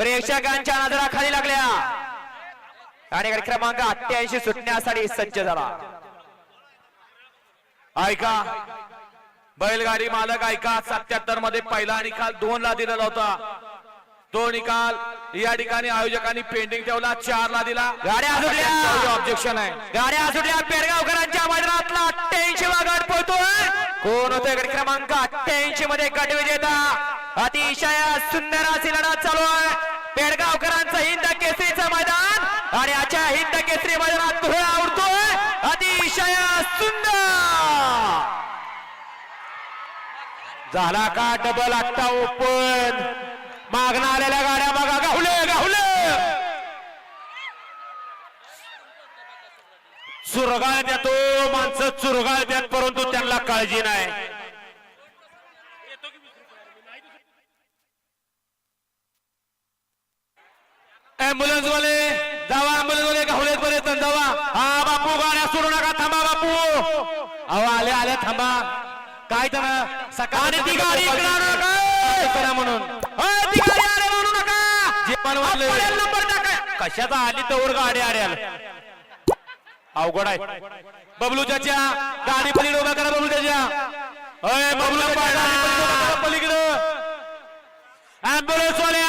प्रेक्षकांच्या नजरा खाली लागल्या. आणि क्रमांक अठ्ठ्याऐंशी सुटण्यासाठी सज्ज झाला. ऐका. बैलगाडी मालक ऐका. सत्याहत्तरमध्ये पहिला निकाल दोन ला दिलेला होता. तो निकाल या ठिकाणी आयोजकांनी पेंडिंग ठेवला. चार ला दिला. गाड्या सुटल्या. ऑब्जेक्शन आहे गाड्या सुटल्या. पेडगावकरांच्या मैदानातला अठ्ठ्याऐंशी वा गट पोहतोय कोण होतोय? गट क्रमांक अठ्ठ्याऐंशी मध्ये गट विजेता. अतिशय सुंदर अशी लढत चालू आहे. पेडगावकरांचं हिंद केसरीचं मैदान आणि आजच्या हिंद केसरी मैदानात धुळा आवडतोय. अतिशय सुंदर. झाला का डबल आत्ता ओपन मागणं आलेल्या गाड्या बघा. गाहुले गाहुले! चुरगाळ देतो. माणसं चुरगाळ देत परंतु त्यांना काळजी नाही. अँब्युलन्स वाले जावा अँब्युलन्स वाले गाहुलेत पर्यंत जावा. हा बापू गाड्या सोडू नका थांबा बापू. अहो आले आले थांबा. काय तर सकाळी ती गाडी. करा म्हणून. अय, ती गाडी आले म्हणू नका. जे पण वाटलं आपल्याला नंबर टाका कशाचा आली तवर गाडी आड्याल. अवघड आहे. बबलू चाच्या गाडी पलीकडे उभा करा बबलू चाच्या अय बबलू पलीकडे. अँब्युलन्स वाल्या